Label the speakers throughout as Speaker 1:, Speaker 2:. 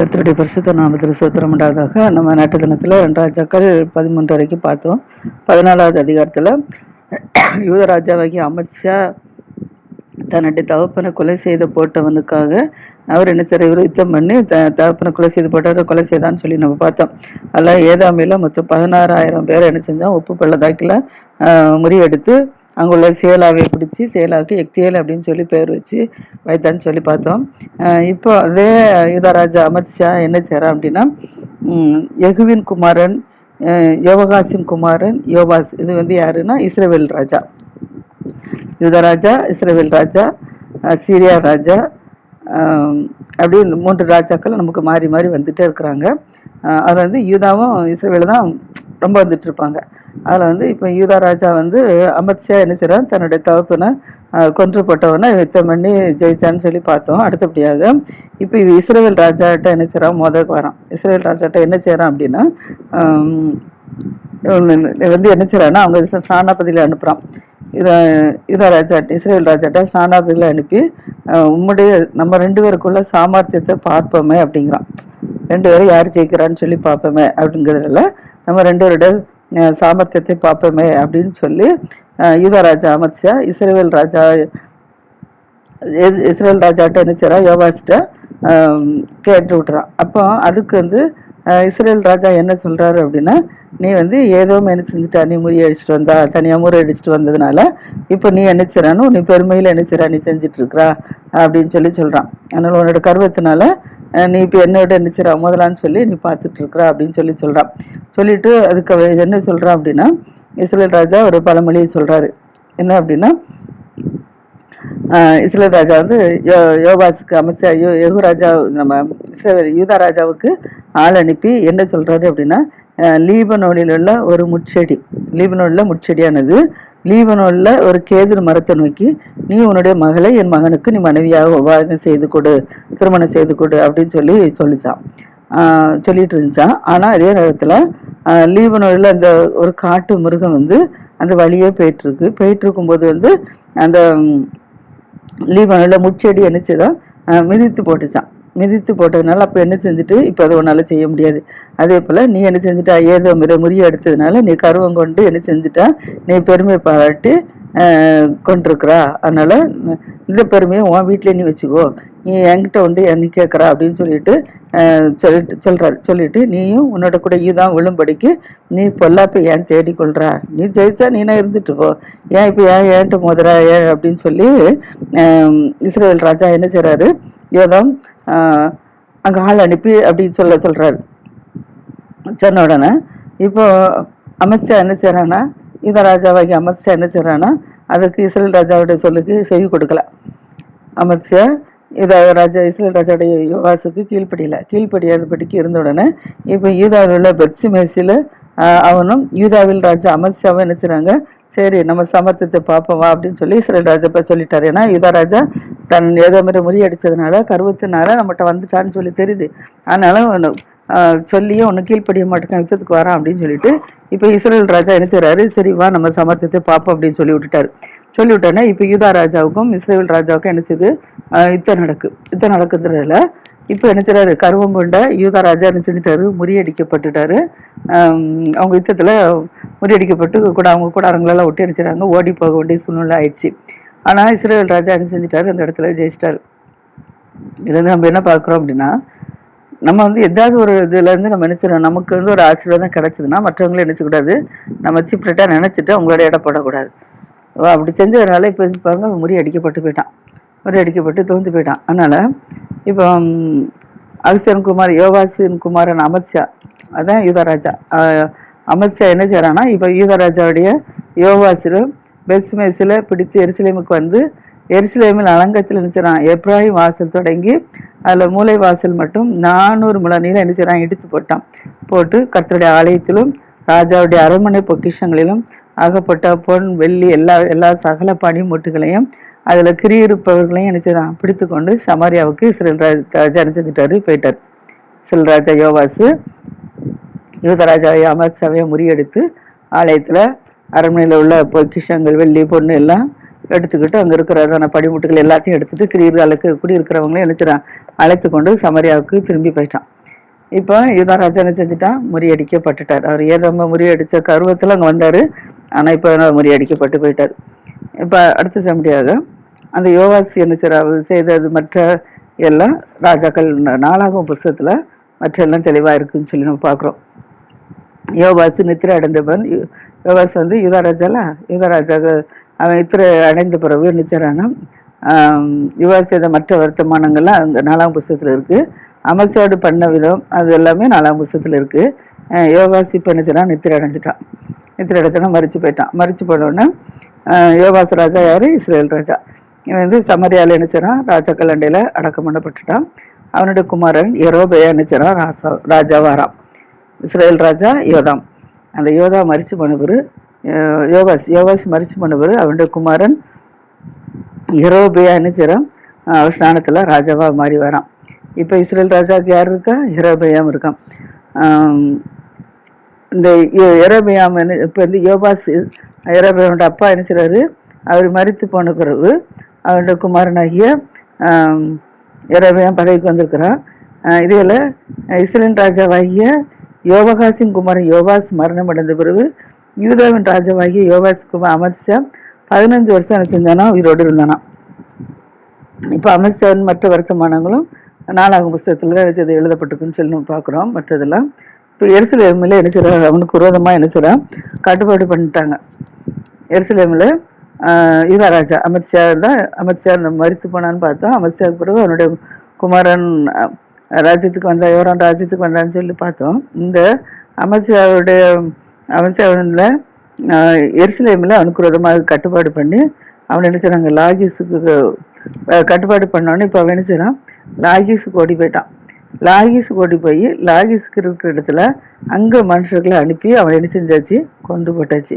Speaker 1: கத்தருடைய பரிசுத்த நாமத்தில் சோத்திரம் உண்டாதாக நம்ம நாட்டு தினத்தில் ராஜாக்கள் பதிமூன்று வரைக்கும் பார்த்தோம். பதினாலாவது அதிகாரத்தில் யூதராஜாவாகிய அமித்ஷா தன்னுடைய தகப்பனை கொலை செய்து போட்டவனுக்காக அவர் என்ன செய்ய யுத்தம் பண்ணி த தகப்பனை கொலை செய்து போட்டவரை கொலை செய்தான்னு சொல்லி நம்ம பார்த்தோம். அதில் ஏதாமையில் மொத்தம் பதினாறாயிரம் பேர் என்ன செஞ்சோம் உப்பு பள்ளதாக்கில் முறியெடுத்து அங்குள்ள சேலாவை பிடிச்சி சேலாவுக்கு எக்தேல் அப்படின்னு சொல்லி பேர் வச்சு வைத்தான்னு சொல்லி பார்த்தோம். இப்போ அதே யுதராஜா அமித்ஷா என்ன செய்கிறான் அப்படின்னா எகுவின் குமாரன் யோகாசின் யோவகாசின் குமாரன் யோபாஸ் இது வந்து யாருன்னா இஸ்ரேவேல் ராஜா. யுதராஜா இஸ்ரேவேல் ராஜா சீரியா ராஜா அப்படி இந்த மூன்று ராஜாக்கள் நமக்கு மாறி மாறி வந்துட்டே இருக்கிறாங்க. அதில் வந்து யூதாவும் இஸ்ரவேல் தான் ரொம்ப வந்துட்டு இருப்பாங்க. அதில் வந்து இப்போ யூதா ராஜா வந்து அமித்ஷா என்ன செய்றான் தன்னுடைய தவப்பினை கொன்றுப்பட்டவனை யுத்தம் பண்ணி ஜெயிச்சான்னு சொல்லி பார்த்தோம். அடுத்தபடியாக இப்போ இவ இஸ்ரேல் ராஜாட்ட என்ன செய்கிறான் மோதக்கு வரான். இஸ்ரேல் ராஜாட்ட என்ன செய்கிறான் அப்படின்னா வந்து என்ன செய்றான்னா அவங்க ஸ்நானாபதியில் அனுப்புகிறான் இதை இதா ராஜா இஸ்ரேல் ராஜாட்ட ஸ்நானாபதியில் அனுப்பி உம்முடைய நம்ம ரெண்டு பேருக்குள்ள சாமர்த்தியத்தை பார்ப்போமே அப்படிங்கிறான். ரெண்டு பேரும் யார் ஜெயிக்கிறான்னு சொல்லி பார்ப்போமே அப்படிங்கிறதுல நம்ம ரெண்டு பேருடைய சாமர்த்தியத்தை பார்ப்போமே அப்படின்னு சொல்லி யூதராஜா யூதா இஸ்ரேல் ராஜா இஸ்ரேல் ராஜாட்ட என்ன செய்யறா? யோகாசிட்ட கேட்டு விட்டுறான் அப்போ அதுக்கு வந்து இஸ்ரேல் ராஜா என்ன சொல்கிறாரு அப்படின்னா நீ வந்து ஏதோ என்ன செஞ்சுட்டா நீ முறியடிச்சிட்டு வந்தா தனியாக முறை அடிச்சுட்டு வந்ததுனால இப்போ நீ என்ன செய்றானோ நீ பெருமையில் என்ன செய்றா நீ செஞ்சுட்டு இருக்கிறா அப்படின்னு சொல்லி சொல்கிறான் அதனால் உன்னோட கர்வத்தினால நீ இப்போ என்னோட என்ன செய்கிறா முதலான்னு சொல்லி நீ பார்த்துட்டு இருக்கிறா அப்படின்னு சொல்லி சொல்கிறான் சொல்லிட்டு அதுக்கு என்ன சொல்கிறான் அப்படின்னா இஸ்ரேல் ராஜா ஒரு பழமொழியை சொல்கிறாரு என்ன அப்படின்னா இஸ்ரேல் ராஜா வந்து யோ யோபாஸுக்கு அமைச்சர் யோ யெகூ ராஜா நம்ம இஸ்ரேல் யூதா ராஜாவுக்கு ஆள் அனுப்பி என்ன சொல்றாரு அப்படின்னா ஆஹ் லீபனோனில் உள்ள ஒரு முட்செடி லீபனோனில் முட்செடியானது லீபனோனில் ஒரு கேதுரு மரத்தை நோக்கி நீ உன்னுடைய மகளை என் மகனுக்கு நீ மனைவியாக உபாகம் செய்து கொடு திருமணம் செய்து கொடு அப்படின்னு சொல்லி சொல்லிச்சான். ஆஹ் சொல்லிட்டு இருந்துச்சான் ஆனா அதே நேரத்தில் ஆஹ் லீபனோனில் அந்த ஒரு காட்டு மிருகம் வந்து அந்த வழியே போயிட்டுருக்கு போயிட்டு இருக்கும்போது வந்து அந்த ம், லீபனில் முச்செடி என்ன செய்தான் மிதித்து போட்டுச்சான் மிதித்து போட்டதுனால அப்போ என்ன செஞ்சுட்டு? இப்போ அதை உன்னால் செய்ய முடியாது. அதே போல் நீ என்ன செஞ்சுட்டா? ஏதோ முறை முறிய எடுத்ததுனால நீ கருவம் கொண்டு என்ன செஞ்சுட்டா? நீ பெருமை பாராட்டி கொண்டிருக்கிறா. அதனால் இந்த பெருமையை உன் வீட்டிலே நீ வச்சுக்கோ. நீ என்கிட்ட வந்து நீ கேட்குறா அப்படின்னு சொல்லிட்டு சொல்லிட்டு சொல்றாரு. சொல்லிட்டு நீயும் உன்னோட கூட ஈதான் விழும்படிக்கு நீ பொல்லாப்ப ஏன் தேடிக்கொள்கிறா நீ ஜெயிச்சா நீனா இருந்துட்டு போ. ஏன் இப்போ ஏன் ஏன்ட்டு மோதுறா ஏன்? அப்படின்னு சொல்லி இஸ்ரேல் ராஜா என்ன செய்கிறாரு யோதம் அங்கே ஆள் அனுப்பி அப்படின்னு சொல்ல சொல்கிறாரு சொன்ன உடனே இப்போ அமித்ஷா என்ன செய்கிறான்னா இந்த ராஜாவாகி அமித்ஷா என்ன செய்கிறான்னா அதுக்கு இஸ்ரேல் ராஜாவுடைய சொல்லுக்கு செவி கொடுக்கல. அமித்ஷா இத ராஜா இஸ்ரேல் ராஜாவுடைய யோவாசுக்கு கீழ்ப்படியல. கீழ்ப்படியாதபடிக்கு இருந்த உடனே இப்போ யூதாவில் உள்ள பெட்சிமேசில அவனும் யூதாவில் ராஜா அமித்ஷாவும் என்ன செய்கிறாங்க சரி நம்ம சமர்த்தத்தை பார்ப்போம் வா அப்படின்னு சொல்லி இஸ்ரேல் ராஜா போய் சொல்லிட்டாரு. ஏன்னா யூதா ராஜா தன் ஏதோ மாதிரி முறியடிச்சதுனால கருவத்தினால நம்மகிட்ட வந்துட்டான்னு சொல்லி தெரியுது. அதனால அவனு, சொல்லியும் ஒன்று கீழ்ப்படிய மாட்டேங்க யுத்தத்துக்கு வரான் அப்படின்னு சொல்லிட்டு இப்போ இஸ்ரேல் ராஜா என்ன செய்கிறாரு சரி வா நம்ம சமர்த்தத்தை பார்ப்போம் அப்படின்னு சொல்லி விட்டுட்டாரு. சொல்லி விட்டோன்னே இப்போ யூதா ராஜாவுக்கும் இஸ்ரேல் ராஜாவுக்கும் என்ன செய்யுது யுத்தம் நடக்கு யுத்தம் நடக்குதுன்றதுல இப்போ என்ன செய்றாரு? கருவம் கொண்ட யூதா ராஜா என்ன செஞ்சுட்டாரு? முறியடிக்கப்பட்டுட்டாரு. அவங்க யுத்தத்தில் முறியடிக்கப்பட்டு கூட அவங்க கூட கூடாரங்களெல்லாம் ஒட்டி அடிச்சிடாங்க ஓடி போக வேண்டிய சூழ்நிலை ஆயிடுச்சு. ஆனால் இஸ்ரேல் ராஜா என்ன செஞ்சுட்டாரு? அந்த இடத்துல ஜெயிச்சிட்டாரு. இதுல நம்ம என்ன பார்க்குறோம் அப்படின்னா நம்ம வந்து எதாவது ஒரு இதுல இருந்து நம்ம நினைச்சிடணும் நமக்கு வந்து ஒரு ஆசீர்வாதம் கிடைச்சதுன்னா மற்றவங்களும் நினைச்சக்கூடாது நம்ம சீப்ரெட்டா நினைச்சிட்டு அவங்களோட இடப்படக்கூடாது அப்படி செஞ்சதுனால இப்போ பாருங்க முறியடிக்கப்பட்டு போயிட்டான். முறி அடிக்கப்பட்டு தோந்து போயிட்டான். அதனால இப்போ ம், குமார் யோகாசன் குமாரன் அமித்ஷா அதான் யூதராஜா அமித்ஷா என்ன செய்கிறான்னா இப்போ யூதராஜாவுடைய யோகாசிலும் பெஸ்மேசில் பிடித்து எருசலேமுக்கு வந்து எருசலேமில் அலங்கத்தில் நினைச்சிடறான் எப்ராஹிம் வாசல் தொடங்கி அதில் மூளை வாசல் மட்டும் நானூறு முழ நீளம் என்ன இடித்து போட்டான். போட்டு கர்த்தருடைய ஆலயத்திலும் ராஜாவுடைய அரண்மனை பொக்கிஷங்களிலும் ஆகப்பட்ட பொன் வெள்ளி எல்லா எல்லா சகல பனிமூட்டுகளையும் அதில் கிரியிருப்பவர்களையும் நினைச்சிடறான் பிடித்து கொண்டு சமாரியாவுக்கு இஸ்ரேல் ராஜா நினைச்சிட்டாரு போயிட்டார். இஸ்ரேல் ராஜா யோவாசு யூதராஜாவை அமர்சாவை முறியடித்து ஆலயத்தில் அரண்மனையில் உள்ள பொக்கிஷங்கள் வெள்ளி பொண்ணு எல்லாம் எடுத்துக்கிட்டு அங்கே இருக்கிறதான படிமுட்டுகள் எல்லாத்தையும் எடுத்துட்டு கிரீர்களுக்கு குடியிருக்கிறவங்களையும் நினைச்சிடான் அழைத்து கொண்டு சமரியாவுக்கு திரும்பி போயிட்டான். இப்போ யுதராஜா ராஜா என்ன செஞ்சுட்டான் முறியடிக்கப்பட்டுட்டார். அவர் ஏதோ முறியடித்த கருவத்தில் அங்கே வந்தார். ஆனால் இப்போ முறியடிக்கப்பட்டு போயிட்டார். இப்போ அடுத்த சமடியாக அந்த யோகாசி என்ன செய்யற- செய்தது மற்ற எல்லாம் ராஜாக்கள் நாளாகும் புஸ்தகத்தில் மற்ற எல்லாம் தெளிவாக இருக்குன்னு சொல்லி நம்ம பார்க்குறோம் யோகாசு நித்திரை அடைந்தவன் யோகாசு வந்து யுதராஜாலா யுவராஜாக அவன் இத்திரை அடைந்த பிறகு என்ன செய்றான்னா ஆம், செய்த மற்ற வருத்தமானங்கள்லாம் அந்த நாலாம் புஸ்தகத்தில் இருக்குது அமைச்சோடு பண்ண விதம் அது எல்லாமே நாலாம் புஸ்தகத்தில் இருக்குது யோகாசி யோகாசு இப்போ என்ன நித்திரை அடைஞ்சிட்டான். நித்திரை அடைத்தனா மறிச்சு போயிட்டான். மறிச்சு போனோடனே யோகாசு ராஜா யாரு? இஸ்ரேல் ராஜா. இவன் வந்து சமரியாவில் என்ன ராஜா ராஜாக்கள் அண்டையில அடக்கம் பண்ணப்பட்டுட்டான். அவனுடைய குமாரன் எரோபையா என்ன செய்றான்? ராசா ராஜாவாராம் இஸ்ரேல் ராஜா யோதாம். அந்த யோதா மரிச்சு பண்ணவர் யோகாஸ் யோகாஸ் மரிச்சு பண்ணவர் அவனுடைய குமாரன் ஹிரோபியா என்ன செய்கிறான் அவர் ஸ்நானத்தில் ராஜாவாக மாறி வரான். இப்போ இஸ்ரேல் ராஜாவுக்கு யார் இருக்கா? ஹிரோபியாம் இருக்கான். இந்த எரோபியாம் என்ன இப்போ வந்து யோபாஸ் எரோபியாமோட அப்பா என்ன செய்றாரு? அவர் மறித்து போன பிறகு அவருடைய குமாரனாகிய ஆம், பதவிக்கு வந்திருக்கிறான் ஆஹ் இஸ்ரேல் ராஜாவாகிய யோபகாசின் குமாரன் யோபாஸ் மரணம் அடைந்த பிறகு யூதாவின் ராஜாவாகிய யோபாஸ் குமார் அமித்ஷா பதினஞ்சு வருஷம் என்ன செஞ்சானா உயிரோடு இருந்தானா? இப்போ அமித்ஷாவின் மற்ற வருத்தமானங்களும் நாலாகும் புஸ்தகத்தில் தான் இது எழுதப்பட்டிருக்குன்னு சொல்லி நம்ம பார்க்குறோம். மற்றதெல்லாம் இப்போ எருசலேமில் என்ன செய்றாங்க அவனுக்கு விரோதமாக என்ன செய்றான் கட்டுப்பாடு பண்ணிட்டாங்க. எருசலேமில் யுவராஜா அமித்ஷா தான் அமித்ஷா மறுத்து போனான்னு பார்த்தோம் அமித்ஷாவுக்கு பிறகு அவனுடைய குமாரன் ராஜ்யத்துக்கு வந்தா யோரான் ராஜ்யத்துக்கு வந்தான்னு சொல்லி பார்த்தோம். இந்த அமித்ஷாவுடைய அமித்ஷாவில் எருசலேமில் அவனுக்கு கட்டுப்பாடு பண்ணி அவன் என்ன செய்கிறாங்க லாகிஸுக்கு கட்டுப்பாடு பண்ணோன்னே இப்போ அவன் என்ன செய்கிறான் லாகிஸுக்கு ஓடி போயிட்டான். லாகிஸுக்கு ஓடி போய் லாகிஸுக்கு இருக்கிற இடத்துல அங்கே மனுஷர்களை அனுப்பி அவன் என்ன செஞ்சாச்சு கொண்டு போட்டாச்சு.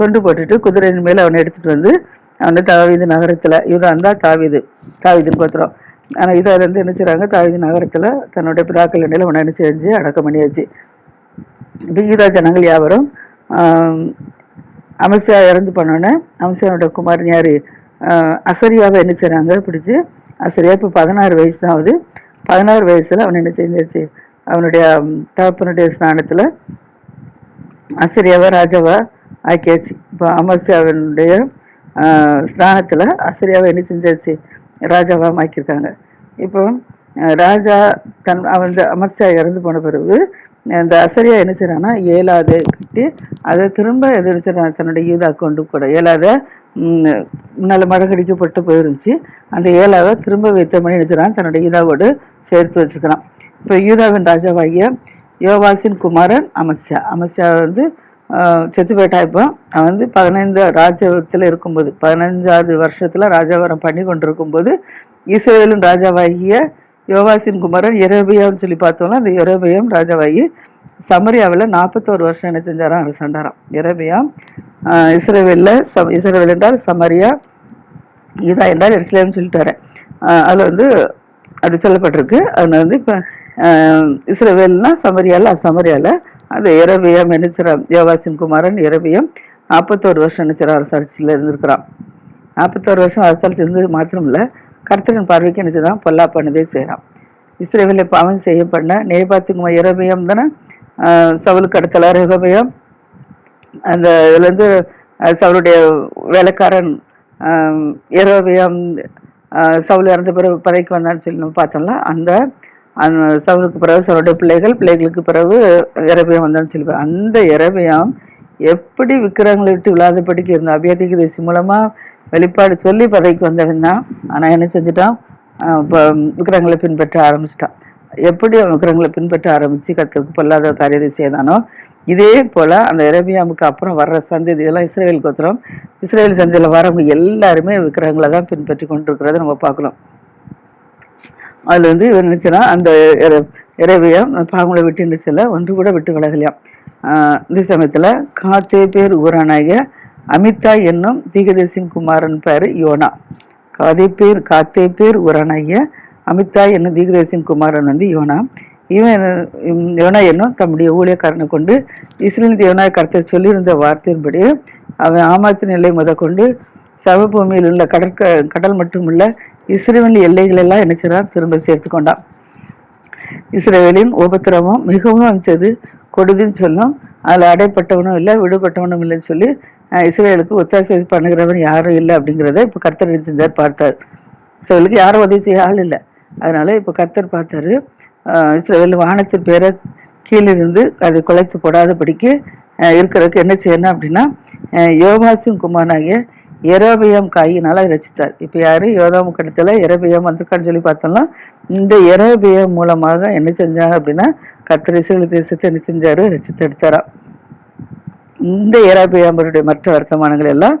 Speaker 1: கொண்டு போட்டுட்டு குதிரையின் மேலே அவனை எடுத்துகிட்டு வந்து அவனை தாவிது நகரத்தில் இதுதான் தான் தாவீது தாவிதுன்னு கோத்திரம். ஆனால் இதை வந்து என்ன செய்கிறாங்க தாவிது நகரத்தில் தன்னுடைய பிதாக்கள் இடையில அவனை என்ன செஞ்சு அடக்கம் பண்ணியாச்சு. விகிதா ஜனங்கள் யாவரும் ஆம், இறந்து பண்ணோன்னே அமசியானோட குமாரன் யாரு? அசரியாவை என்ன செய்கிறாங்க பிடிச்சி அசரியா இப்போ பதினாறு வயசு தான் ஆகுது பதினாறு வயசுல அவன் என்ன செஞ்சிருச்சு அவனுடைய தகப்பனுடைய ஸ்நானத்துல அசரியாவை ராஜாவா ஆக்கியாச்சு. இப்போ அமர்சியாவினுடைய ஆஹ், ஸ்நானத்துல அசரியாவை என்ன செஞ்சாச்சு? ராஜாவாக ஆக்கியிருக்காங்க. இப்போ ராஜா தன் அவன் இந்த இறந்து போன பிறகு இந்த அசரியா என்ன செய்கிறான்னா ஏழாவது கட்டி அதை திரும்ப எது செய்றான் தன்னுடைய யூதா கொண்டு கூட ஏழாவது முன்னால் முன்னால மடக்கடிக்கப்பட்டு போயிருந்துச்சு. அந்த ஏழாவை திரும்ப வைத்த மணி நினைச்சிடான் தன்னுடைய யூதாவோடு சேர்த்து வச்சுக்கிறான் இப்போ யூதாவின் ராஜாவாகிய யோவாசின் குமாரன் அமத்ஷா அமத்ஷா வந்து செத்து போயிட்டா இப்போ. அவன் வந்து பதினைந்து ராஜ்யத்தில் இருக்கும்போது பதினஞ்சாவது வருஷத்தில் ராஜாவரம் பண்ணி கொண்டிருக்கும்போது இஸ்ரேலின் ராஜாவாகிய யோகாசின் குமாரன் எரேபியான்னு சொல்லி பார்த்தோம்னா அந்த எரேபியம் ராஜாவாகி சமரியாவில் நாற்பத்தோரு வருஷம் என்ன செஞ்சாராம்? அரசாண்டாராம் எரேபியாம் இஸ்ரேவேலில் சம் இஸ்ரேவேல் என்றால் சமரியா இதா என்றால் எருசலேம்னு சொல்லிட்டாரு. ஆஹ் வந்து அப்படி சொல்லப்பட்டிருக்கு. அதில் வந்து இப்போ இஸ்ரேவேல்னா சமரியால சமரியாவில் அது இரபியம் நினைச்சிராம் யோகாசின் குமாரன் இரபியம் நாற்பத்தோரு வருஷம் நினைச்சிரா அரசாட்சியில் இருந்திருக்கிறான். நாற்பத்தோரு வருஷம் அரசாட்சி இருந்தது மாத்திரம் இல்லை கர்த்தரின் பார்வைக்கு நினைச்சுதான் பொல்லாப்பானதே செய்கிறான் இஸ்ரேவில் பாவம் செய்ய பண்ண நேபாத்துக்கு இரபியம் தானே? சவுலுக்கு அடுத்தல ரகபயம். அந்த இதுலேருந்து சவுளுடைய வேலைக்காரன் ஏரோபியம் சவுல் இறந்த பிறகு பதவிக்கு வந்தான்னு சொல்லி நம்ம பார்த்தோம்ல அந்த அந்த சவுலுக்கு பிறகு சவுளுடைய பிள்ளைகள் பிள்ளைகளுக்கு பிறகு இரபியம் வந்தான்னு சொல்லி அந்த இரபியம் எப்படி விக்கிரகங்களை விட்டு விழாதபடிக்கு இருந்தோம் அபியாதிக்கு தேசி மூலமா வெளிப்பாடு சொல்லி பதவிக்கு வந்திருந்தான் ஆனால் என்ன செஞ்சுட்டான் ஆஹ் விக்கிரகங்களை பின்பற்ற ஆரம்பிச்சிட்டான் எப்படி அவன் விக்கிரங்களை பின்பற்ற ஆரம்பிச்சு கத்திற்கு பொல்லாத காரியத்தை செய்தானோ இதே போல அந்த இரபியாமுக்கு அப்புறம் வர்ற சந்ததி இதெல்லாம் இஸ்ரேல் கோத்திரம் இஸ்ரேல் சந்தையில் வரவங்க எல்லாருமே விக்கிரகங்களை தான் பின்பற்றி கொண்டிருக்கிறத நம்ம பார்க்கலாம் அதில் வந்து இவன் நினைச்சுன்னா அந்த இரவியம் பாவங்களை விட்டு இருந்துச்சுல ஒன்று கூட விட்டு விலகலையாம். இந்த சமயத்தில் காத்தே பேர் ஊரானாகிய அமிதா என்னும் தீகதேசின் குமாரன் பேர் யோனா. காதே பேர் காத்தே பேர் ஊரானாகிய அமிதா என்னும் தீகதேசின் குமாரன் வந்து யோனா. இவன் யோனா என்னும் தம்முடைய ஊழியக்காரனை கொண்டு இஸ்ரேல் யோனா கருத்தை சொல்லியிருந்த வார்த்தையின்படி அவன் ஆமாத்து நிலை முதற்கொண்டு சவபூமியில் உள்ள கடற்க கடல் மட்டுமல்ல இஸ்ரேல் எல்லைகளெல்லாம் என்ன செய்றான் திரும்ப சேர்த்து கொண்டான். இஸ்ரேலின் உபத்திரவம் மிகவும் அமைச்சது கொடுதுன்னு சொல்லும். அதில் அடைப்பட்டவனும் இல்லை விடுபட்டவனும் இல்லைன்னு சொல்லி இஸ்ரேலுக்கு ஒத்தாசை பண்ணுகிறவன் யாரும் இல்லை அப்படிங்கிறத இப்போ கர்த்தர் என்ன செஞ்சார் பார்த்தார். இஸ்ரேலுக்கு யாரும் உதவி செய்ய ஆள் இல்லை. அதனால இப்போ கர்த்தர் பார்த்தாரு இஸ்ரேல் வானத்தின் பேரை கீழிருந்து அது குலைத்து போடாதபடிக்கு இருக்கிறதுக்கு என்ன செய்யணும் அப்படின்னா அஹ், யோவாசின் குமாரனாகிய எரோபியம் காயினால் ரசித்தார். இப்போ யார்? யோதாமு கடத்துல எரோபியம் வந்திருக்கான்னு சொல்லி பார்த்தோம்னா இந்த எரோபியம் மூலமாக என்ன செஞ்சாங்க அப்படின்னா கத்திரிசல் தேசத்தை என்ன செஞ்சார்? ரசித்து எடுத்தாராம் இந்த எராபியாம்பருடைய மற்ற வர்த்தமானங்கள் எல்லாம்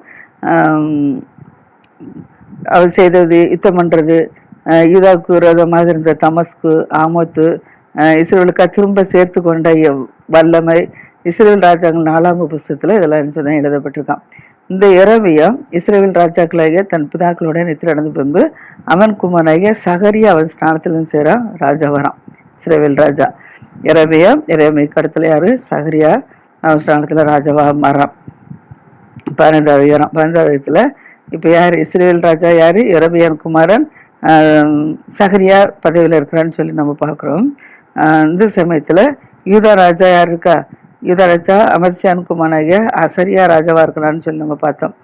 Speaker 1: அவர் செய்தது யுத்தம் பண்ணுறது அஹ், யூதாவுக்கு விரோதமாக இருந்த தமஸ்கு ஆமோத்து இஸ்ரேலுக்காக இஸ்ரேலுக்கா திரும்ப சேர்த்து கொண்ட வல்லமை இஸ்ரேல் ராஜாக்கள் நாலாம் புஸ்தகத்தில் இதெல்லாம் இருந்துதான் எழுதப்பட்டிருக்கான் இந்த இரவியம் இஸ்ரேல் ராஜாக்களாகிய தன் பிதாக்களுடன் நித்திர நடந்த பின்பு அவன் குமாராகிய சகரியா அவன் ஸ்நானத்திலும் சேரான் ராஜா வரான் இஸ்ரேவேல் ராஜா. இரவியம் எரபிக்கு அடுத்துல யாரு? சகரியா அவசரத்தில் ஸ்நானத்துல ராஜாவாக மாறான். பன்னெண்டாவது உயரம். பன்னெண்டாவது அதிகாரத்துல இப்போ யார்? இஸ்ரேல் ராஜா யார்? எரபியான் குமாரன் சஹரியார் பதவியில் இருக்கிறான்னு சொல்லி நம்ம பார்க்குறோம். இந்த சமயத்தில் யூதா ராஜா யார் இருக்கா? யூதா ராஜா அமர்சியான் குமாராகிய அசரியா ராஜாவாக இருக்கிறான்னு சொல்லி நம்ம பார்த்தோம்.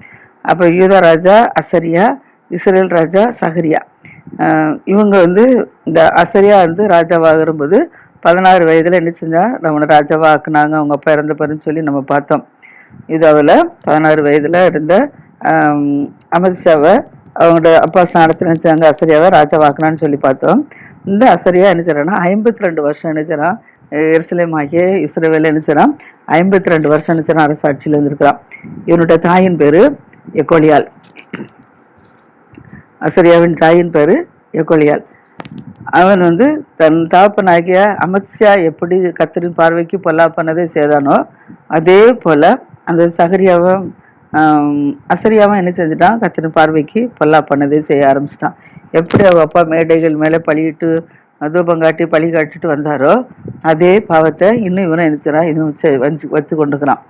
Speaker 1: அப்போ யூதா ராஜா அசரியா இஸ்ரேல் ராஜா சகரியா. இவங்க வந்து இந்த அசரியா வந்து ராஜாவாக இருக்கும்போது பதினாறு வயதில் என்ன செஞ்சா நம்மளை ராஜாவா ஆக்குனாங்க அவங்க அப்பா இறந்த சொல்லி நம்ம பார்த்தோம். இதாவில் பதினாறு வயதில் இருந்த அமித்ஷாவை அவங்களோட அப்பா ஸ்நானத்தில் நினைச்சாங்க அசரியாவை ராஜாவாக்கலான்னு சொல்லி பார்த்தோம். இந்த அசரியா என்ன செய்யறான்னா ஐம்பத்தி ரெண்டு வருஷம் என்ன செய்யறான் எருசலேம் ஆகிய இஸ்ரேவேல என்ன செய்யறான் ஐம்பத்தி ரெண்டு வருஷம் என்ன செய்யறான் அரசாட்சியில் இருந்திருக்கிறான். இவனுடைய தாயின் பேரு எக்கோலியால் அசரியாவின் தாயின் பேரு எக்கோலியால் அவன் வந்து தன் தாப்பனாகிய அமத்ஷா எப்படி கத்தரின் பார்வைக்கு பொல்லாப்பானதை செய்தானோ அதே போல அந்த சகரியாவும் அசரியாவும் என்ன செஞ்சுட்டான்? கத்தரின் பார்வைக்கு பொல்லாப்பானதை செய்ய ஆரம்பிச்சிட்டான். எப்படி அவள் அப்பா மேடைகள் மேலே பழியிட்டு தூபம் காட்டி பழி காட்டிட்டு வந்தாரோ அதே பாவத்தை இன்னும் இவனை என்ன இன்னும் வச்சு வச்சு கொண்டுக்கிறான்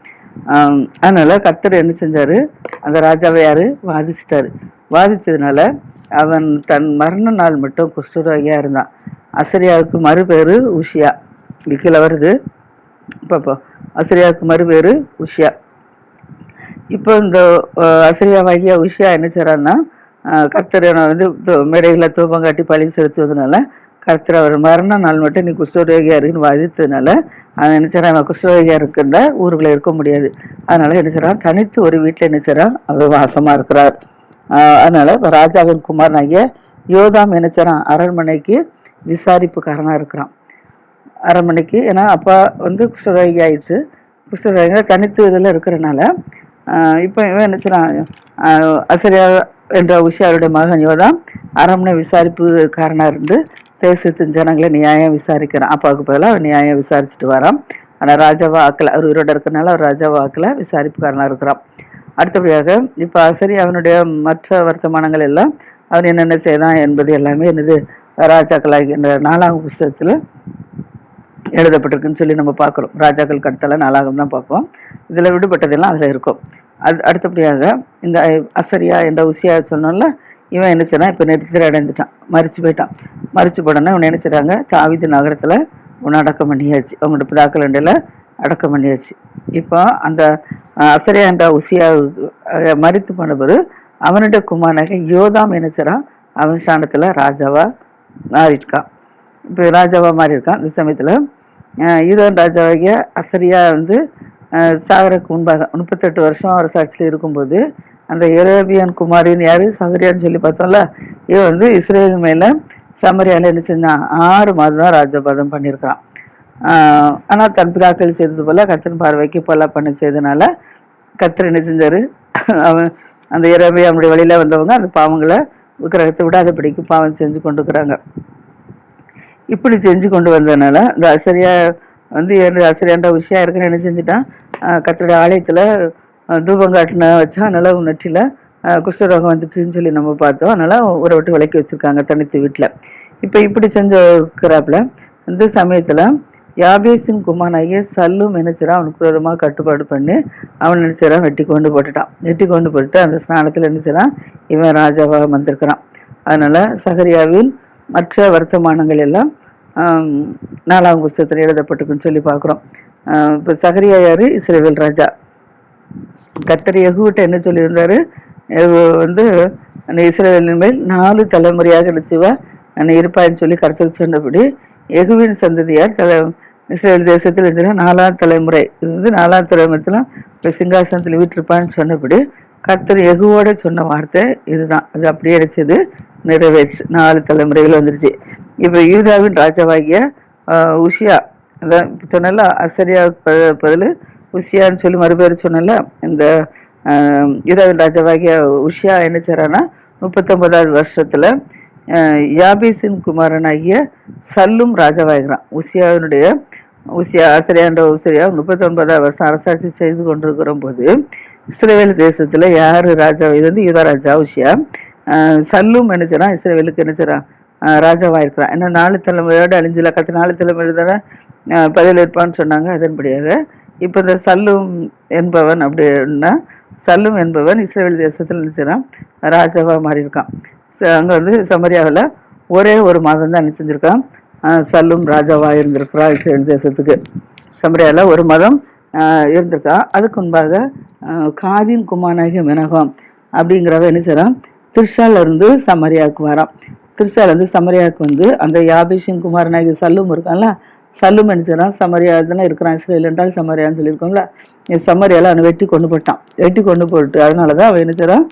Speaker 1: அதனால கத்தர் என்ன செஞ்சாரு? அந்த ராஜாவை யாரு? வாதிச்சிட்டாரு. வாதித்ததுனால அவன் தன் மரண நாள் மட்டும் குஷ்டரோகியா இருந்தான். அசரியாவுக்கு மறுபேரு உஷியா. இங்க வருது. பார்ப்போம் அசரியாவுக்கு மறுபேரு உஷியா. இப்போ இந்த அசரியாவாகிய உஷியா என்ன செய்கிறான்னா அஹ், கர்த்தர் வந்து து- தூபம் காட்டி பழி செலுத்துவதனால கர்த்தர் அவர் மரண நாள் மட்டும் நீ குஷ்டரோகியா இருக்குன்னு வாதித்ததுனால அவன் என்ன செய்கிறான் அவன் குஷ்டரோகியா இருக்கின்ற ஊருக்குள்ளே இருக்க முடியாது. அதனால என்ன செய்கிறான் தனித்து ஒரு வீட்டில் என்ன செய்கிறான் அவர் வாசமாக இருக்கிறார். அதனால இப்போ ராஜாவின் குமாரனாகிய யோதாம் என்ன அரண்மனைக்கு விசாரிப்புக்காரனா இருக்கிறான். அரண்மனைக்கு ஏன்னா அப்பா வந்து குஷ்டரோகி ஆயிடுச்சு. குஷ்டரோகிங்க தனித்து இதில் இருக்கிறனால இப்போ இவன் என்ன அசரியா என்ற உஷியாருடைய மகன் யோதாம் அரண்மனை விசாரிப்புக்காரனா இருந்து தேசத்தின் ஜனங்களை நியாயம் விசாரிக்கிறான். அப்பாவுக்கு பதிலாக அவன் நியாயம் விசாரிச்சுட்டு வரான். ஆனால் ராஜாவா ஆக்கலை அவர் உயிரோட இருக்கிறனால அவர் ராஜாவா ஆக்கல விசாரிப்புக்காரனாக இருக்கிறான். அடுத்தபடியாக இப்போ அசரி அவனுடைய மற்ற வர்த்தமானங்கள் எல்லாம் அவன் என்னென்ன செய்தான் என்பது எல்லாமே என்னது ராஜாக்களாகி இந்த நாலாம் புஸ்தகத்துல எழுதப்பட்டிருக்குன்னு சொல்லி நம்ம பார்க்குறோம். ராஜாக்கள் கடத்தல நாளாகம் தான் பார்ப்போம். இதில் விடுபட்டதெல்லாம் அதில் இருக்கும். அது அடுத்தபடியாக இந்த அசரியா என்ற உசியா சொன்னோம்ல இவன் என்ன செய்யறான் இப்போ நெருத்திர அடைந்துட்டான் மறிச்சு போயிட்டான். மறிச்சு போடனே இவன் என்ன செய்கிறாங்க தாவிது நகரத்தில் உன்னை அடக்கம் பண்ணியாச்சு. அவங்களோட பிதாக்கள் ரெண்டில் அடக்கம் பண்ணியாச்சு. இப்போ அந்த அசரியாண்டா உசியா மறித்து போனவர் அவனுடைய குமாரனாக யோதாம் என்ன செய்றான்? அவன் ஸ்தானத்தில் ராஜாவா மாறியிருக்கான் இப்போ ராஜாவா மாறி இருக்கான் இந்த சமயத்தில் யூதான் ராஜாவாகிய அசரியா வந்து சாகரக்கு முன்பாக முப்பத்தெட்டு வருஷம் அரசாட்சியில் இருக்கும்போது அந்த எரோபியன் குமாரின்னு யாரு? சகரியான்னு சொல்லி பார்த்தோம்ல இவன் வந்து இஸ்ரேல் மேல சமரியால என்ன செஞ்சான்? ஆறு மாதம் தான் ராஜபாதம் பண்ணியிருக்கான் ஆனால் தன் பிதாக்கள் செய்தது போல கத்தன் பார்வைக்கு போல பண்ணி செய்தனால கத்தர் என்ன செஞ்சாரு? அவன் அந்த இரவே அவனுடைய வழியில வந்தவங்க அந்த பாவங்களை விக்கிரகத்தை பிடிக்கும் பாவம் செஞ்சு கொண்டுக்கிறாங்க இப்படி செஞ்சு கொண்டு வந்ததுனால இந்த அசரியா வந்து என்ன அசரியான்ற விஷயம் இருக்குன்னு என்ன செஞ்சுட்டான்? ஆஹ் ஆலயத்தில் தூபம் காட்டின வச்சா நிலவு நெற்றில குஷ்டரோகம் வந்துட்டுன்னு சொல்லி நம்ம பார்த்தோம். அதனால ஊரை விட்டு விளக்கி வச்சிருக்காங்க தனித்து வீட்டில். இப்போ இப்படி செஞ்சிருக்கிறாப்புல இந்த சமயத்தில் யாபேசின் குமானாகிய சல்லும் நினைச்சிடான் அவனுக்கு விரோதமாக கட்டுப்பாடு பண்ணி அவன் நினைச்சிடான் வெட்டி கொண்டு போட்டுட்டான். வெட்டி கொண்டு போட்டுட்டு அந்த ஸ்நானத்தில் நினைச்சிடான் இவன் ராஜாவாக வந்திருக்கிறான். அதனால சகரியாவில் மற்ற வர்த்தமானங்கள் எல்லாம் நாலாம் புஸ்தகத்தில் எழுதப்பட்டிருக்குன்னு சொல்லி பார்க்குறோம். இப்போ சகரியா யார்? இஸ்ரேவேல் ராஜா. கத்தர் யெகூவிட்ட என்ன சொல்லியிருந்தாரு? வந்து அந்த இஸ்ரேலின் மேல் நாலு தலைமுறையாக நினைச்சுவா நான் இருப்பான்னு சொல்லி கருத்து சொன்னபடி எகுவின் சந்ததியார் தலை இஸ்ரேல் தேசத்தில் இருந்த நாலாம் தலைமுறை. இது வந்து நாலாம் இப்போ சிங்காசனத்தில் வீட்டிருப்பான்னு சொன்னபடி கர்த்தர் எகுவோட சொன்ன வார்த்தை இதுதான். அது அப்படியே அடிச்சது நிறைவேற்று. நாலு தலைமுறைகள் வந்துருச்சு. இப்போ யூதாவின் ராஜாவாகிய உஷியா அதான் இப்ப சொன்னல அசரியாவுக்கு பதில் உஷியான்னு சொல்லி மறுபேர் சொன்னல இந்த யூதாவின் ராஜாவாகிய உஷியா என்ன செய்றான்னா முப்பத்தொன்பதாவது வருஷத்தில் யாபேசின் குமாரனாகிய சல்லும் ராஜாவாகிறான் உசியாவினுடைய உசியா ஆசிரியான்ற உசிரியா முப்பத்தி ஒன்பதாம் வருஷம் அரசாட்சி செய்து கொண்டிருக்கிற போது இஸ்ரேல் தேசத்துல யாரு ராஜா இது வந்து யுதராஜா உஷியா சல்லும் நினைச்சிடான் இஸ்ரேவேலுக்கு இஸ்ரேலுக்கு ராஜாவாயிருக்கிறான் ஏன்னா நாலு தலைமுறையோட அழிஞ்சில கத்து நாலு தலைமுறை தானே பதில் இருப்பான்னு சொன்னாங்க. அதன்படியாக இப்போ இந்த சல்லும் என்பவன் அப்படின்னா சல்லும் என்பவன் இஸ்ரேல் தேசத்தில் நினைச்சிடான் ராஜாவாக ராஜாவா அங்கே வந்து சமரியாவில் ஒரே ஒரு மாதம் தான் என்ன சல்லும் ராஜாவாக இருந்திருக்கிறா இஸ்ரேல் தேசத்துக்கு. சமரியாவில் ஒரு மாதம் இருந்திருக்கா. அதுக்கு முன்பாக காதின் குமாரனாகிய மெனகம் அப்படிங்கிறவன் என்ன செய்கிறான் திருஷாலேருந்து சமரியாவுக்கு வரான். திருஷாலேருந்து சமரியாவுக்கு வந்து அந்த யாபிஷின் குமாரனாகிய சல்லும் இருக்கான்ல சல்லும் என்ன செய்றான்? சமரியா தானே இருக்கிறான். இஸ்ரேல் என்றால் சமரியான்னு சொல்லியிருக்கோம்ல. இந்த அவனை வெட்டி கொண்டு போட்டான். வெட்டி கொண்டு போட்டு அதனாலதான் அவன் என்ன செய்கிறான்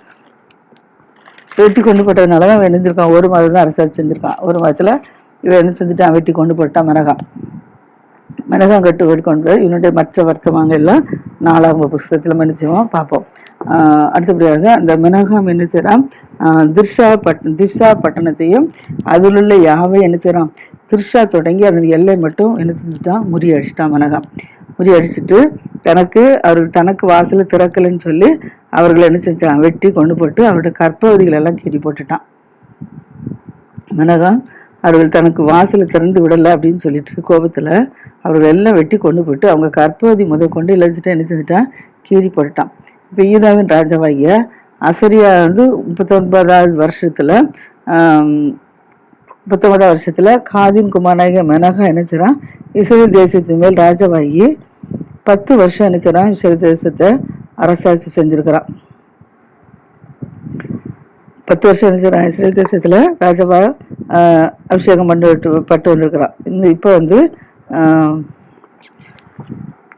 Speaker 1: வெட்டி கொண்டு போட்டதுனால தான் அவன் என்ன செஞ்சிருக்கான்? ஒரு மாதம் தான் அரசு செஞ்சிருக்கான். ஒரு மாதத்துல இவன் என்ன செஞ்சுட்டான்? வெட்டி கொண்டு போட்டான் மிளகான் மிளகாம் கட்டு வெட்டி கொண்டு போய் இவனுடைய மற்ற வர்த்தமானங்கள் எல்லாம் நாலாம் புஸ்தகத்துல மன்னிச்சுவோம். பார்ப்போம். ஆஹ் அடுத்தபடியாக அந்த மினகாம் என்ன செய்யறான் ஆஹ் திர்ஷா பட் திர்ஷா பட்டணத்தையும் அதில் உள்ள யாவை என்ன செய்யறான் திர்ஷா தொடங்கி அதன் எல்லை மட்டும் என்ன செஞ்சுட்டான்? முறியடிச்சிட்டான் மினகாம் முறியடிச்சிட்டு தனக்கு அவர்கள் தனக்கு வாசல் திறக்கலைன்னு சொல்லி அவர்களை என்ன செஞ்சான் வெட்டி கொண்டு போட்டு அவருடைய கற்பகுதிகள் எல்லாம் கீறி போட்டுட்டான். மினகாம் அவர்கள் தனக்கு வாசலை திறந்து விடலை அப்படின்னு சொல்லிட்டு கோபத்துல அவர்கள் எல்லாம் வெட்டி கொண்டு போட்டு அவங்க கற்பவதி முத கொண்டு இழைச்சிட்டு என்ன செஞ்சுட்டான்? கீறி போட்டுட்டான். இப்போ ஈதாவின் ராஜாவாகிய அசரியா வந்து முப்பத்தொன்பதாவது வருஷத்துல ஆம், வருஷத்துல காதின் குமாரனாகிய மெனகா என்ன செய்றான் இஸ்ரேல் தேசத்தின் மேல் ராஜாவாகி பத்து வருஷம் என்ன இஸ்ரேல் தேசத்தை அரசாட்சி செஞ்சிருக்கிறான் பத்து வருஷம் என்ன இஸ்ரேல் தேசத்துல ராஜாவா ஆஹ், அபிஷேகம் பண்ணிட்டு பட்டு வந்திருக்கிறான் இந்த இப்போ வந்து ஆஹ்,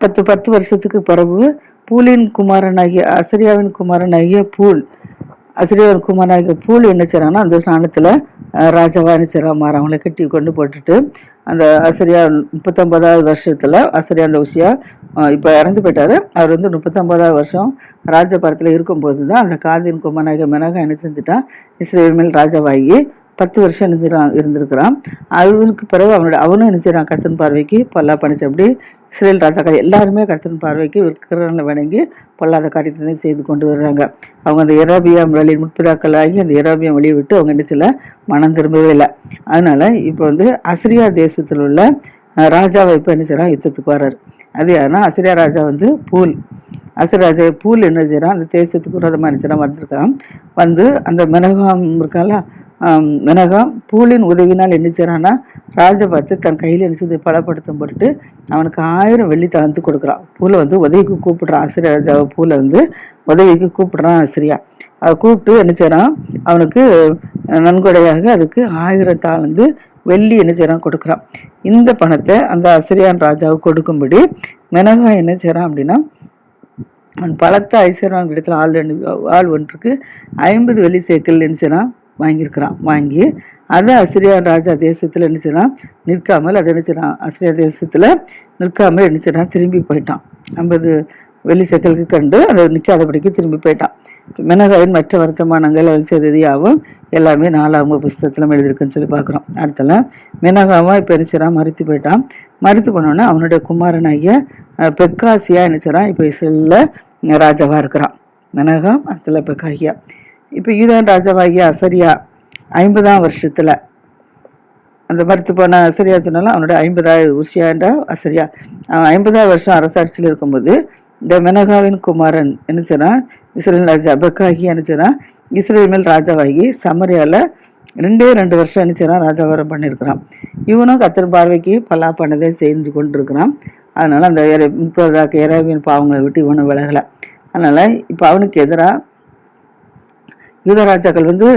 Speaker 1: பத்து பத்து வருஷத்துக்கு பிறகு பூலின் குமாரனாகிய அசரியாவின் குமாரனாகிய பூல் அசரியாவின் குமாரனாகிய பூல் என்ன செய்கிறாங்கன்னா அந்த ஸ்நானத்தில் ராஜாவாக ராஜாவா என்ன செய்கிறான் மாற கட்டி கொண்டு போட்டுட்டு அந்த அசிரியா முப்பத்தொன்பதாவது வருஷத்தில் அசிரியா அந்த உஷியா இப்போ இறந்து போயிட்டார். அவர் வந்து முப்பத்தொன்பதாவது வருஷம் ராஜபாரத்தில் இருக்கும்போது தான் அந்த காதின் குமாரநாயக மெனகா என்ன செஞ்சுட்டான் இஸ்ரேல் மேல் ராஜாவாகி பத்து வருஷம் இருந்திருக்கான் இருந்திருக்கிறான். அதுக்கு பிறகு அவனோட அவனும் என்ன செய்கிறான் கத்தன் பார்வைக்கு பொல்லா பண்ணிச்சு அப்படி சிறையில் ராஜாக்கள் எல்லாருமே கத்தன் பார்வைக்கு விற்கிறவங்களை வணங்கி பொல்லாத காரியத்தை தான் செய்து கொண்டு வர்றாங்க. அவங்க அந்த எராபியாம் வழி முற்பிதாக்கள் ஆகி அந்த எராபியம் வழியை விட்டு அவங்க என்ன செய்யல? மனம் திரும்பவே இல்லை. அதனால இப்போ வந்து அசிரியா தேசத்தில் உள்ள ராஜாவை இப்போ என்ன செய்கிறான் யுத்தத்துக்கு வர்றாரு. அது யாருன்னா அசிரியா ராஜா வந்து பூல். அசிராஜா பூல் என்ன செய்கிறான் அந்த தேசத்துக்கு விரோதமாக என்ன வந்திருக்கான். வந்து அந்த மினகாம் இருக்கான்ல மினகா பூலின் உதவினால் என்ன செய்கிறான்னா ராஜா பார்த்து தன் கையில் என்ன செய்து பலப்படுத்தும் பொருட்டு அவனுக்கு ஆயிரம் வெள்ளி தளர்ந்து கொடுக்குறான். பூலை வந்து உதவிக்கு கூப்பிடுறான். ஆசிரியர் ராஜாவை பூலை வந்து உதவிக்கு கூப்பிடுறான் ஆசிரியா. அதை கூப்பிட்டு என்ன செய்கிறான் அவனுக்கு நன்கொடையாக அதுக்கு ஆயிரம் தாழ்ந்து வெள்ளி என்ன செய்கிறான் கொடுக்குறான். இந்த பணத்தை அந்த அசிரியான் ராஜாவுக்கு கொடுக்கும்படி மெனகா என்ன செய்கிறான் அப்படின்னா அவன் பலத்த ஐஸ்வர்யான் இடத்துல ஆள் ரெண்டு ஆள் ஒன்றுக்கு ஐம்பது வெள்ளி சேக்கல் என்ன செய்றான்? வாங்கியிருக்கிறான். வாங்கி அதை அசிரியா ராஜா தேசத்தில் என்ன செய்றான் நிற்காமல் அதை என்ன செய்றான் அசிரியா தேசத்தில் நிற்காமல் என்ன திரும்பி போயிட்டான். ஐம்பது வெள்ளி சக்கலுக்கு கண்டு அதை நிற்காதபடிக்கு திரும்பி போயிட்டான். மெனகாவின் மற்ற வர்த்தமானங்கள் அவள் செய்ததையாவும் எல்லாமே நாலாம் புஸ்தகத்தில் எழுதியிருக்குன்னு சொல்லி பார்க்குறோம். அடுத்தல மெனகாவும் இப்போ நினைச்சிடான் மறுத்து போயிட்டான். மறுத்து போனோன்னே அவனுடைய குமாரனாகிய பெக்காசியா நினைச்சிடான் இப்போ இஸ்ரேல்ல ராஜாவாக இருக்கிறான். மெனகாம் அடுத்தல பெக்காகியா. இப்போ யூதான் ராஜாவாகிய அசரியா ஐம்பதாம் வருஷத்தில். அந்த மறுத்து போன அசரியா சொன்னாலும் அவனோட ஐம்பதாவது உஷியாண்டா அசரியா. அவன் ஐம்பதாவது வருஷம் அரசாட்சியில் இருக்கும்போது இந்த மெனகாவின் குமாரன் என்ன இஸ்ரேல் ராஜா பெக்காகி என்ன இஸ்ரேல் மேல் ராஜாவாகி சமரியாவில் ரெண்டே ரெண்டு வருஷம் என்ன ராஜாவாரம் ராஜாவரம் பண்ணியிருக்கிறான். இவனும் கத்தர் பார்வைக்கு பலா பண்ணதை செஞ்சு கொண்டிருக்கிறான். அதனால் அந்த முப்பதாக்கு இறைவின் பாவங்களை விட்டு இவனும் விலகலை. அதனால் இப்போ அவனுக்கு எதிராக யூதராஜாக்கள் வந்து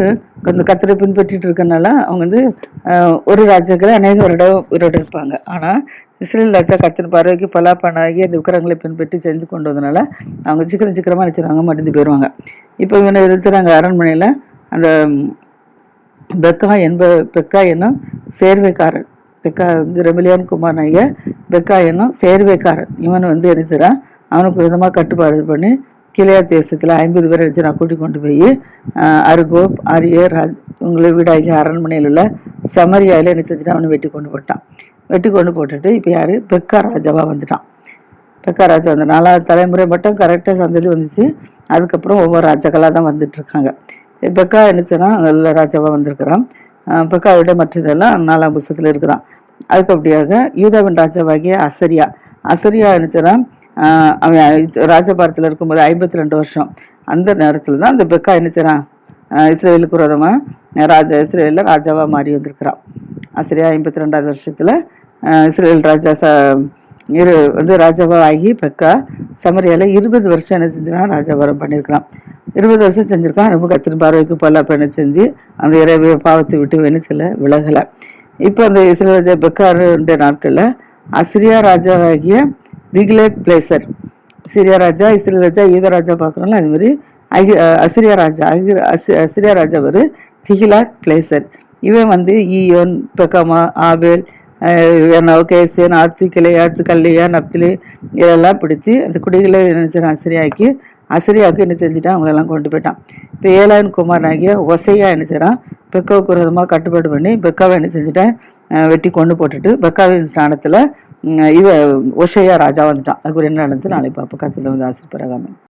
Speaker 1: அந்த கத்தரை பின்பற்றிட்டு இருக்கனால அவங்க வந்து ஒரு ராஜாக்கள் அநேக வருடம் உயிரோடு இருப்பாங்க ஆனால் இஸ்ரேல் ராஜா கத்தின் பார்வைக்கு பலாப்பனாகி அந்த விக்கிரங்களை பின்பற்றி செஞ்சு கொண்டு வந்தனால அவங்க சீக்கிரம் சீக்கிரமாக நினைச்சிருவாங்க மடிந்து போயிடுவாங்க இப்போ இவனை இருக்கிறாங்க அரண்மனையில் அந்த பெக்கா என்ப பெக்கா என்னும் சேர்வைக்காரன் பெக்கா வந்து ரெமிலியான் குமார் நாயர் பெக்கா என்னும் சேர்வைக்காரன் இவன் வந்து என்ன செய்கிறான் அவனுக்கு விதமாக கட்டுப்பாடு பண்ணி கிளையா தேசத்தில் ஐம்பது பேர் வச்சு நான் கூட்டி கொண்டு போய் அருகோப் அரியர் ராஜ் உங்களை வீடாகி அரண்மனையில் உள்ள சமரியாவில் என்ன செஞ்சுட்டு அவனை வெட்டி கொண்டு போட்டான். வெட்டி கொண்டு போட்டுட்டு இப்போ யார்? பெக்கா ராஜாவாக வந்துட்டான். பெக்கா ராஜா வந்து நாலாவது தலைமுறை மட்டும் கரெக்டாக சந்ததி வந்துச்சு. அதுக்கப்புறம் ஒவ்வொரு ராஜாக்களாக தான் வந்துட்டு இருக்காங்க. பெக்கா என்னச்சுன்னா நல்ல ராஜாவாக வந்திருக்கிறான். பெக்காவோட மற்றதெல்லாம் நாலாம் புஸ்தத்தில் இருக்கிறான் அதுக்கு அப்படியாக யூதாவின் ராஜாவாகிய அசரியா. அசரியா என்னச்சுன்னா அவன் ராஜபாரத்தில் இருக்கும்போது ஐம்பத்தி ரெண்டு வருஷம். அந்த நேரத்தில் தான் அந்த பெக்கா என்ன செய்கிறான் இஸ்ரேலுக்கு விரோதமாக ராஜா இஸ்ரேலில் ராஜாவாக மாறி வந்திருக்கிறான். ஆசிரியா ஐம்பத்தி ரெண்டாவது வருஷத்தில் இஸ்ரேல் ராஜா ச இரு வந்து ராஜாவாக ஆகி பெக்கா சமரியால இருபது வருஷம் என்ன செஞ்சிருக்கான் ராஜாபாரம் பண்ணியிருக்கிறான் இருபது வருஷம் செஞ்சுருக்கான் ரொம்ப கத்திரி பார்வைக்கு பல்லா பெண்ணை செஞ்சு அந்த இறைவிய பாவத்தை விட்டு வெனிச்சல விலகலை. இப்போ அந்த இஸ்ரேல் ராஜா பெக்காருடைய நாட்களில் அசிரியா ராஜாவாகிய ரிகுலேட் பிளேசர் சிரியா ராஜா இஸ்ரேல் ராஜா ஈத ராஜா பார்க்குறோம்ல அது மாதிரி அசிரியா ராஜா அசிரியா ராஜா ஒரு திகிலாக் பிளேசர் இவன் வந்து ஈயோன் பெக்கமா ஆபேல் கேசியன் ஆத்துக்கிளை ஆத்துக்கல்லையா நப்திலி இதெல்லாம் பிடித்து அந்த குடிகளை நினைச்சான் அசிரியாக்கி அசிரியாவுக்கு என்ன செஞ்சுட்டான் அவங்களெல்லாம் கொண்டு போயிட்டான். இப்போ ஏலான் குமார் ஆகிய ஒசையா என்ன செய்கிறான் பெக்காவுக்கு விரோதமாக கட்டுப்பாடு பண்ணி பெக்காவை என்ன செஞ்சுட்டேன் வெட்டி கொண்டு போட்டுட்டு பெக்காவின் ஸ்தானத்தில் இவ ஒஷையா ராஜா வந்துட்டான். அதுக்கு ஒரு என்ன நடந்து நாளை பார்ப்போம் கத்தில் வந்து ஆசிரியராகாமல்